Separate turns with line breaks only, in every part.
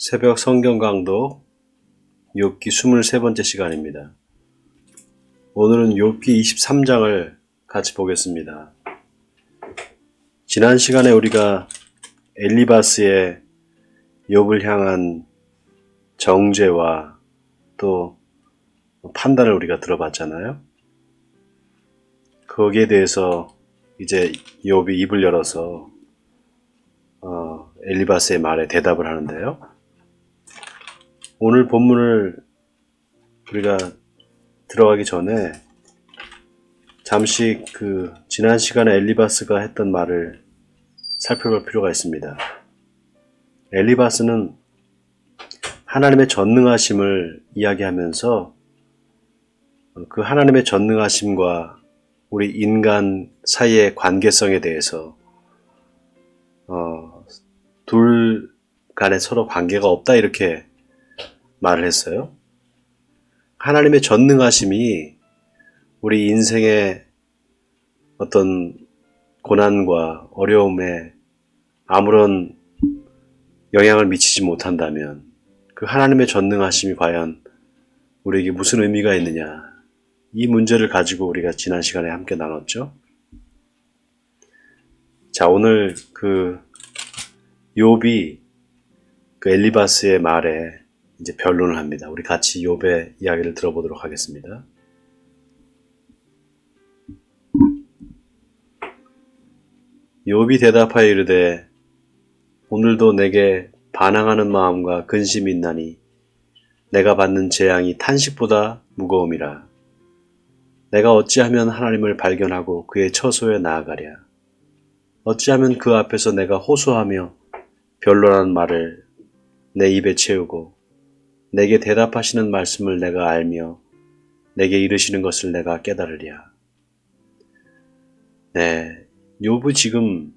새벽 성경 강도 욥기 23번째 시간입니다. 오늘은 욥기 23장을 같이 보겠습니다. 지난 시간에 우리가 엘리바스의 욥을 향한 정죄와 또 판단을 우리가 들어봤잖아요. 거기에 대해서 이제 욥이 입을 열어서 어, 엘리바스의 말에 대답을 하는데요. 오늘 본문을 우리가 들어가기 전에 잠시 그 지난 시간에 엘리바스가 했던 말을 살펴볼 필요가 있습니다. 엘리바스는 하나님의 전능하심을 이야기하면서 그 하나님의 전능하심과 우리 인간 사이의 관계성에 대해서 어, 둘 간에 서로 관계가 없다 이렇게 말을 했어요. 하나님의 전능하심이 우리 인생의 어떤 고난과 어려움에 아무런 영향을 미치지 못한다면 그 하나님의 전능하심이 과연 우리에게 무슨 의미가 있느냐 이 문제를 가지고 우리가 지난 시간에 함께 나눴죠. 자 오늘 그 욥이 그 엘리바스의 말에 이제 변론을 합니다. 우리 같이 욥의 이야기를 들어보도록 하겠습니다. 욥이 대답하여 이르되 오늘도 내게 반항하는 마음과 근심이 있나니 내가 받는 재앙이 탄식보다 무거움이라 내가 어찌하면 하나님을 발견하고 그의 처소에 나아가랴 어찌하면 그 앞에서 내가 호소하며 변론한 말을 내 입에 채우고 내게 대답하시는 말씀을 내가 알며 내게 이르시는 것을 내가 깨달으랴. 네, 요부 지금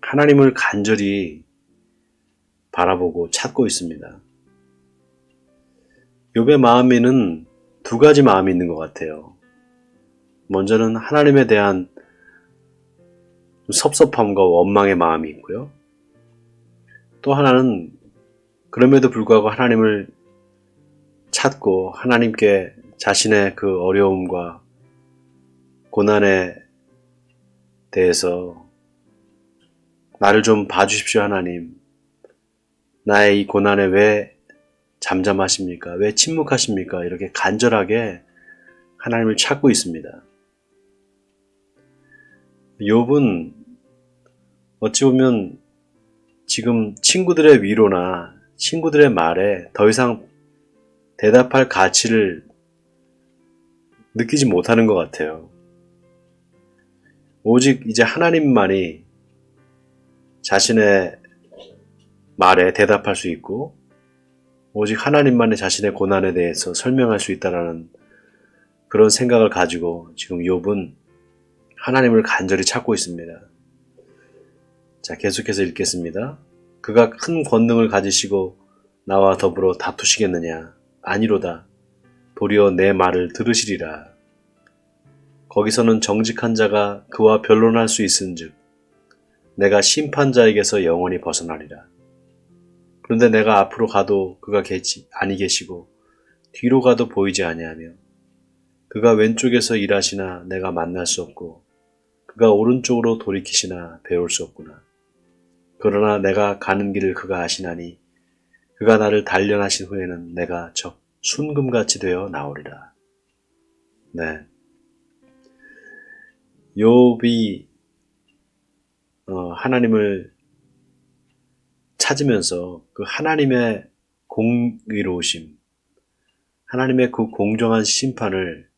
하나님을 간절히 바라보고 찾고 있습니다. 욥의 마음에는 두 가지 마음이 있는 것 같아요. 먼저는 하나님에 대한 섭섭함과 원망의 마음이 있고요. 또 하나는 그럼에도 불구하고 하나님을 찾고 하나님께 자신의 그 어려움과 고난에 대해서 나를 좀 봐주십시오, 하나님. 나의 이 고난에 왜 잠잠하십니까? 왜 침묵하십니까? 이렇게 간절하게 하나님을 찾고 있습니다. 욥은 어찌 보면 지금 친구들의 위로나 친구들의 말에 더 이상 대답할 가치를 느끼지 못하는 것 같아요. 오직 이제 하나님만이 자신의 말에 대답할 수 있고, 오직 하나님만이 자신의 고난에 대해서 설명할 수 있다라는 그런 생각을 가지고 지금 욥은 하나님을 간절히 찾고 있습니다. 자, 계속해서 읽겠습니다. 그가 큰 권능을 가지시고 나와 더불어 다투시겠느냐? 아니로다. 도리어 내 말을 들으시리라. 거기서는 정직한 자가 그와 변론할 수 있은즉 내가 심판자에게서 영원히 벗어나리라. 그런데 내가 앞으로 가도 그가 계시 아니 계시고 뒤로 가도 보이지 아니하며 그가 왼쪽에서 일하시나 내가 만날 수 없고 그가 오른쪽으로 돌이키시나 배울 수 없구나. 그러나 내가 가는 길을 그가 아시나니 그가 나를 단련하신 후에는 내가 적 순금같이 되어 나오리라. 네. 욥이 어, 하나님을 찾으면서 그 하나님의 공의로우심, 하나님의 그 공정한 심판을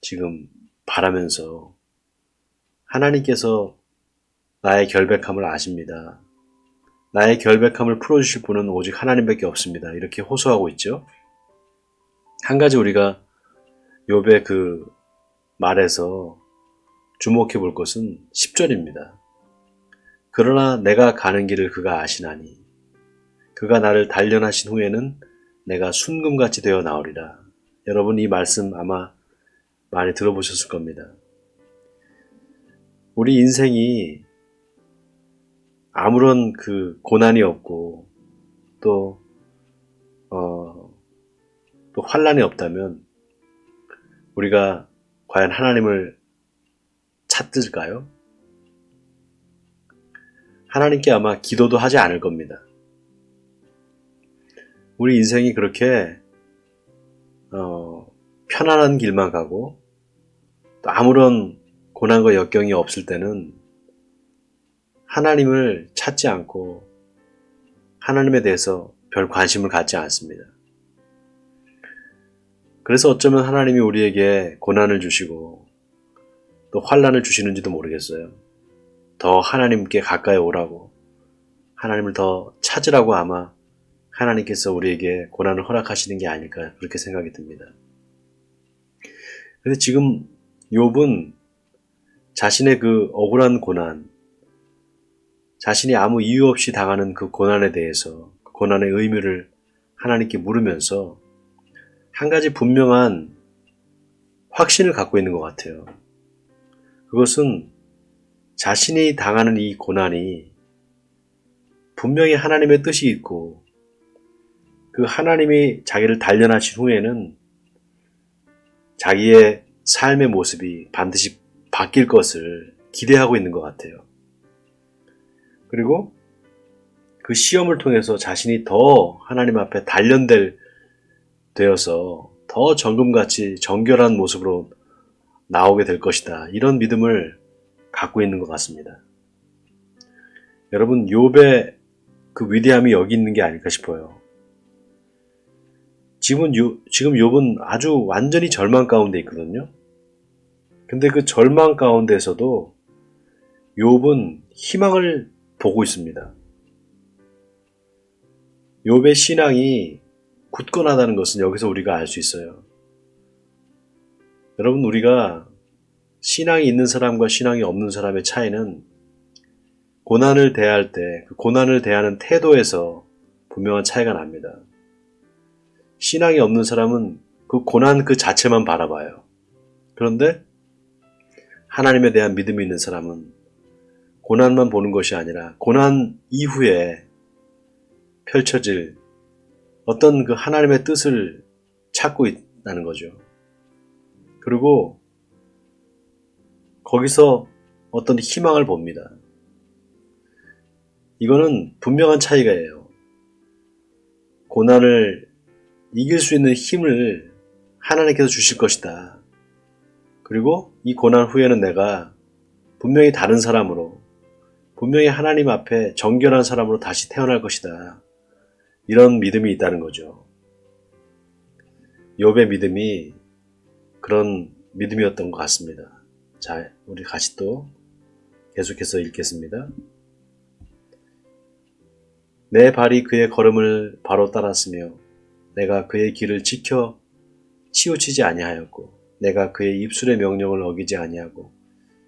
지금 바라면서 하나님께서 나의 결백함을 아십니다. 나의 결백함을 풀어주실 분은 오직 하나님밖에 없습니다. 이렇게 호소하고 있죠. 한 가지 우리가 욥의 그 말에서 주목해 볼 것은 10절입니다. 그러나 내가 가는 길을 그가 아시나니 그가 나를 단련하신 후에는 내가 순금같이 되어 나오리라. 여러분 이 말씀 아마 많이 들어보셨을 겁니다. 우리 인생이 아무런 그 고난이 없고 또, 어, 또 환란이 없다면 우리가 과연 하나님을 찾을까요? 하나님께 아마 기도도 하지 않을 겁니다. 우리 인생이 그렇게 어, 편안한 길만 가고 또 아무런 고난과 역경이 없을 때는 하나님을 찾지 않고 하나님에 대해서 별 관심을 갖지 않습니다. 그래서 어쩌면 하나님이 우리에게 고난을 주시고 또 환란을 주시는지도 모르겠어요. 더 하나님께 가까이 오라고 하나님을 더 찾으라고 아마 하나님께서 우리에게 고난을 허락하시는 게 아닐까 그렇게 생각이 듭니다. 근데 지금 욥은 자신의 그 억울한 고난, 자신이 아무 이유 없이 당하는 그 고난에 대해서 그 고난의 의미를 하나님께 물으면서 한 가지 분명한 확신을 갖고 있는 것 같아요. 그것은 자신이 당하는 이 고난이 분명히 하나님의 뜻이 있고 그 하나님이 자기를 단련하신 후에는 자기의 삶의 모습이 반드시 바뀔 것을 기대하고 있는 것 같아요. 그리고 그 시험을 통해서 자신이 더 하나님 앞에 단련될 되어서 더 정금같이 정결한 모습으로 나오게 될 것이다. 이런 믿음을 갖고 있는 것 같습니다. 여러분, 욥의 그 위대함이 여기 있는 게 아닐까 싶어요. 지금 요, 지금 욥은 아주 완전히 절망 가운데 있거든요. 근데 그 절망 가운데서도 욥은 희망을 보고 있습니다. 욥의 신앙이 굳건하다는 것은 여기서 우리가 알 수 있어요. 여러분 우리가 신앙이 있는 사람과 신앙이 없는 사람의 차이는 고난을 대할 때 그 고난을 대하는 태도에서 분명한 차이가 납니다. 신앙이 없는 사람은 그 고난 그 자체만 바라봐요. 그런데 하나님에 대한 믿음이 있는 사람은 고난만 보는 것이 아니라 고난 이후에 펼쳐질 어떤 그 하나님의 뜻을 찾고 있다는 거죠. 그리고 거기서 어떤 희망을 봅니다. 이거는 분명한 차이가예요. 고난을 이길 수 있는 힘을 하나님께서 주실 것이다. 그리고 이 고난 후에는 내가 분명히 다른 사람으로, 분명히 하나님 앞에 정결한 사람으로 다시 태어날 것이다. 이런 믿음이 있다는 거죠. 욥의 믿음이 그런 믿음이었던 것 같습니다. 자, 우리 같이 또 계속해서 읽겠습니다. 내 발이 그의 걸음을 바로 따랐으며 내가 그의 길을 지켜 치우치지 아니하였고 내가 그의 입술의 명령을 어기지 아니하고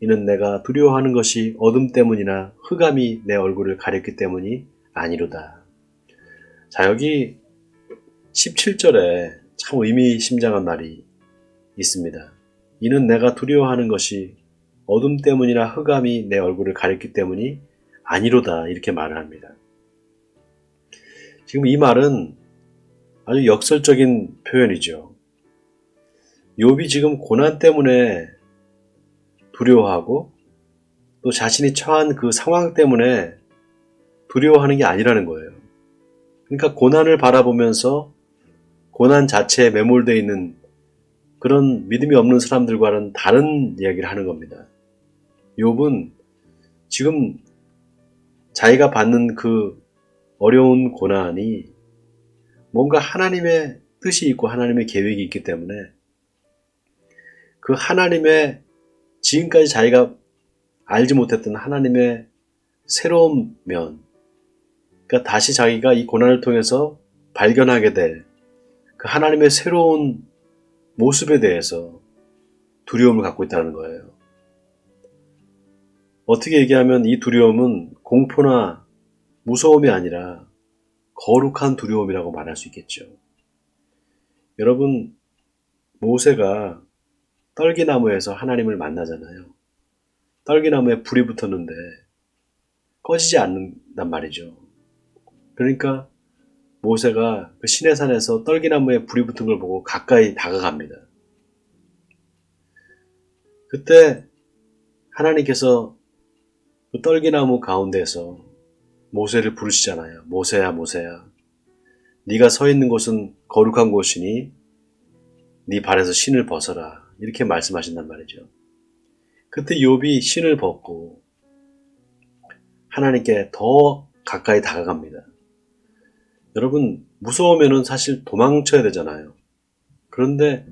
이는 내가 두려워하는 것이 어둠 때문이나 흑암이 내 얼굴을 가렸기 때문이 아니로다. 자, 여기 17절에 참 의미심장한 말이 있습니다. 이는 내가 두려워하는 것이 어둠 때문이나 흑암이 내 얼굴을 가렸기 때문이 아니로다. 이렇게 말을 합니다. 지금 이 말은 아주 역설적인 표현이죠. 욥이 지금 고난 때문에 두려워하고 또 자신이 처한 그 상황 때문에 두려워하는 게 아니라는 거예요. 그러니까 고난을 바라보면서 고난 자체에 매몰되어 있는 그런 믿음이 없는 사람들과는 다른 이야기를 하는 겁니다. 욥은 지금 자기가 받는 그 어려운 고난이 뭔가 하나님의 뜻이 있고 하나님의 계획이 있기 때문에 그 하나님의 지금까지 자기가 알지 못했던 하나님의 새로운 면, 그러니까 다시 자기가 이 고난을 통해서 발견하게 될 그 하나님의 새로운 모습에 대해서 두려움을 갖고 있다는 거예요. 어떻게 얘기하면 이 두려움은 공포나 무서움이 아니라 거룩한 두려움이라고 말할 수 있겠죠. 여러분, 모세가 떨기나무에서 하나님을 만나잖아요. 떨기나무에 불이 붙었는데 꺼지지 않는단 말이죠. 그러니까 모세가 그 시내산에서 떨기나무에 불이 붙은 걸 보고 가까이 다가갑니다. 그때 하나님께서 그 떨기나무 가운데서 모세를 부르시잖아요. 모세야, 모세야. 네가 서 있는 곳은 거룩한 곳이니 네 발에서 신을 벗어라. 이렇게 말씀하신단 말이죠. 그때 욥이 신을 벗고 하나님께 더 가까이 다가갑니다. 여러분 무서우면은 사실 도망쳐야 되잖아요. 그런데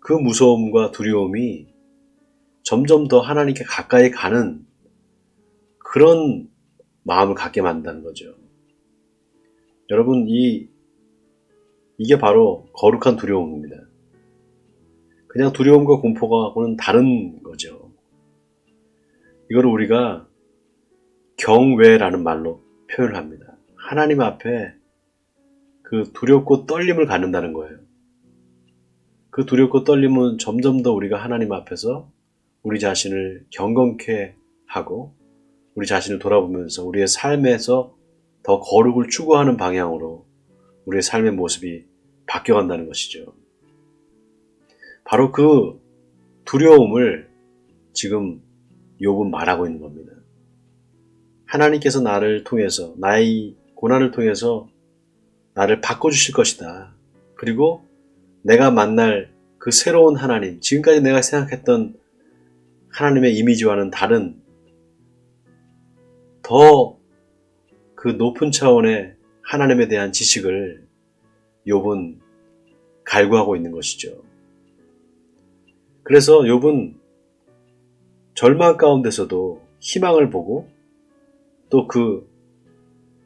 그 무서움과 두려움이 점점 더 하나님께 가까이 가는 그런 마음을 갖게 만든다는 거죠. 여러분 이 이게 바로 거룩한 두려움입니다. 그냥 두려움과 공포가하고는 다른 거죠. 이걸 우리가 경외라는 말로 표현을 합니다. 하나님 앞에 그 두렵고 떨림을 갖는다는 거예요. 그 두렵고 떨림은 점점 더 우리가 하나님 앞에서 우리 자신을 경건케 하고 우리 자신을 돌아보면서 우리의 삶에서 더 거룩을 추구하는 방향으로 우리의 삶의 모습이 바뀌어간다는 것이죠. 바로 그 두려움을 지금 욥은 말하고 있는 겁니다. 하나님께서 나를 통해서 나의 고난을 통해서 나를 바꿔 주실 것이다. 그리고 내가 만날 그 새로운 하나님, 지금까지 내가 생각했던 하나님의 이미지와는 다른 더 그 높은 차원의 하나님에 대한 지식을 욥은 갈구하고 있는 것이죠. 그래서 욥은 절망 가운데서도 희망을 보고 또 그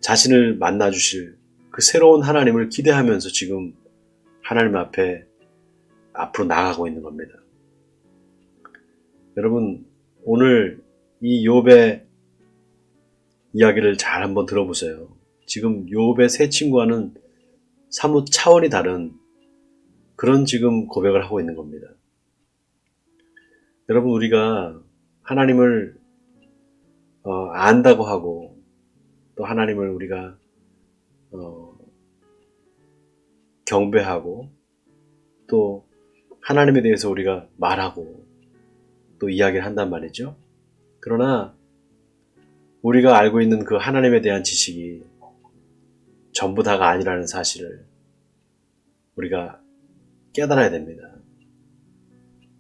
자신을 만나 주실 그 새로운 하나님을 기대하면서 지금 하나님 앞에 앞으로 나아가고 있는 겁니다. 여러분 오늘 이 욥의 이야기를 잘 한번 들어보세요. 지금 욥의 세 친구와는 사뭇 차원이 다른 그런 지금 고백을 하고 있는 겁니다. 여러분 우리가 하나님을 어, 안다고 하고 또 하나님을 우리가 어, 경배하고 또 하나님에 대해서 우리가 말하고 또 이야기를 한단 말이죠. 그러나 우리가 알고 있는 그 하나님에 대한 지식이 전부 다가 아니라는 사실을 우리가 깨달아야 됩니다.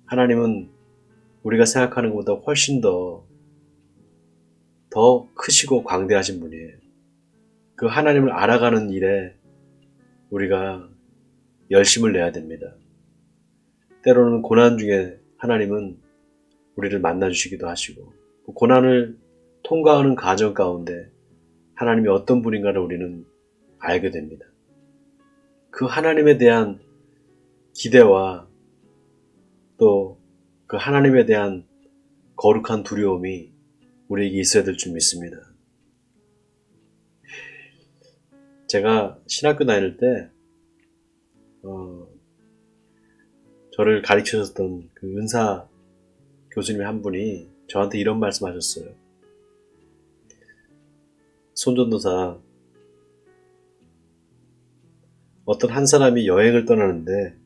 하나님은 우리가 생각하는 것보다 훨씬 더, 더 크시고 광대하신 분이에요. 그 하나님을 알아가는 일에 우리가 열심을 내야 됩니다. 때로는 고난 중에 하나님은 우리를 만나주시기도 하시고, 그 고난을 통과하는 과정 가운데 하나님이 어떤 분인가를 우리는 알게 됩니다. 그 하나님에 대한 기대와 또 그 하나님에 대한 거룩한 두려움이 우리에게 있어야 될 줄 믿습니다. 제가 신학교 다닐 때, 어, 저를 가르쳐 줬던 그 은사 교수님 한 분이 저한테 이런 말씀 하셨어요. 손전도사, 어떤 한 사람이 여행을 떠나는데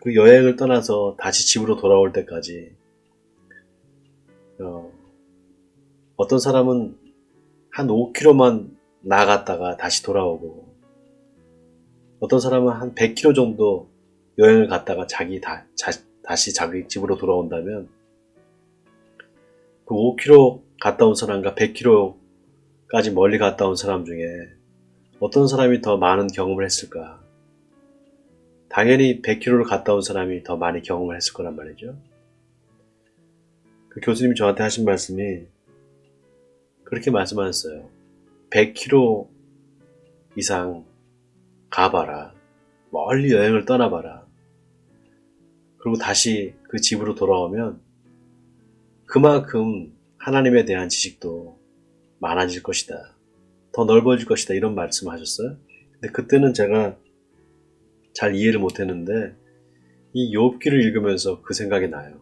그 여행을 떠나서 다시 집으로 돌아올 때까지 어, 어떤 사람은 한 5km만 나갔다가 다시 돌아오고 어떤 사람은 한 100km 정도 여행을 갔다가 자기 다, 자, 다시 자기 집으로 돌아온다면 그 5km 갔다 온 사람과 100km까지 멀리 갔다 온 사람 중에 어떤 사람이 더 많은 경험을 했을까? 당연히 100km를 갔다 온 사람이 더 많이 경험을 했을 거란 말이죠. 그 교수님이 저한테 하신 말씀이 그렇게 말씀하셨어요. 100km 이상 가봐라. 멀리 여행을 떠나봐라. 그리고 다시 그 집으로 돌아오면 그만큼 하나님에 대한 지식도 많아질 것이다. 더 넓어질 것이다. 이런 말씀을 하셨어요. 근데 그때는 제가 잘 이해를 못했는데 이 욥기를 읽으면서 그 생각이 나요.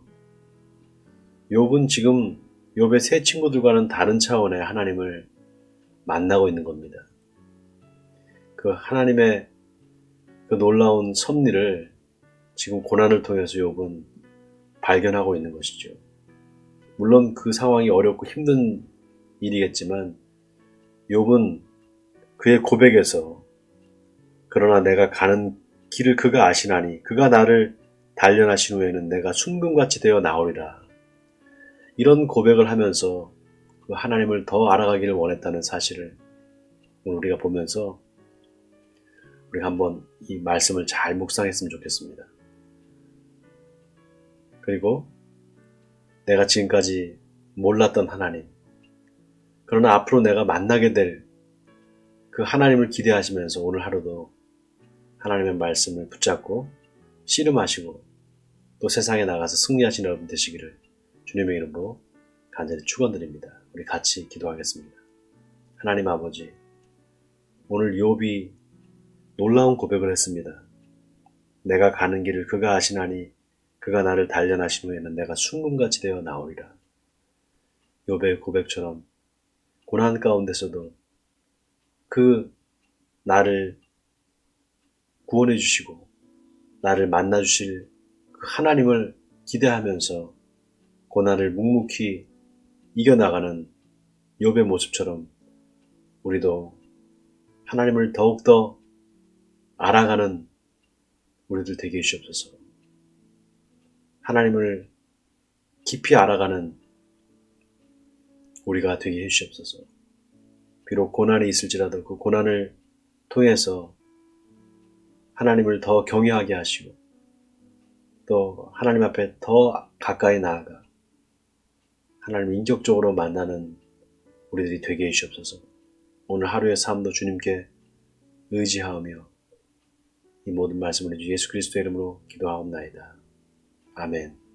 욥은 지금 욥의 새 친구들과는 다른 차원의 하나님을 만나고 있는 겁니다. 그 하나님의 그 놀라운 섭리를 지금 고난을 통해서 욥은 발견하고 있는 것이죠. 물론 그 상황이 어렵고 힘든 일이겠지만 욥은 그의 고백에서 그러나 내가 가는 길을 그가 아시나니 그가 나를 단련하신 후에는 내가 순금같이 되어 나오리라. 이런 고백을 하면서 그 하나님을 더 알아가기를 원했다는 사실을 오늘 우리가 보면서 우리가 한번 이 말씀을 잘 묵상했으면 좋겠습니다. 그리고 내가 지금까지 몰랐던 하나님, 그러나 앞으로 내가 만나게 될 그 하나님을 기대하시면서 오늘 하루도 하나님의 말씀을 붙잡고 씨름하시고 또 세상에 나가서 승리하시는 여러분 되시기를 주님의 이름으로 간절히 축원드립니다. 우리 같이 기도하겠습니다. 하나님 아버지, 오늘 욥이 놀라운 고백을 했습니다. 내가 가는 길을 그가 아시나니 그가 나를 단련하신 후에는 내가 순금같이 되어 나오리라. 욥의 고백처럼 고난 가운데서도 그 나를 구원해 주시고 나를 만나 주실 그 하나님을 기대하면서 고난을 묵묵히 이겨나가는 욥의 모습처럼 우리도 하나님을 더욱더 알아가는 우리들 되게 해주옵소서. 하나님을 깊이 알아가는 우리가 되게 해주시옵소서. 비록 고난이 있을지라도 그 고난을 통해서 하나님을 더 경외하게 하시고 또 하나님 앞에 더 가까이 나아가 하나님 인격적으로 만나는 우리들이 되게 해주시옵소서. 오늘 하루의 삶도 주님께 의지하며 이 모든 말씀을 예수 그리스도의 이름으로 기도하옵나이다. 아멘.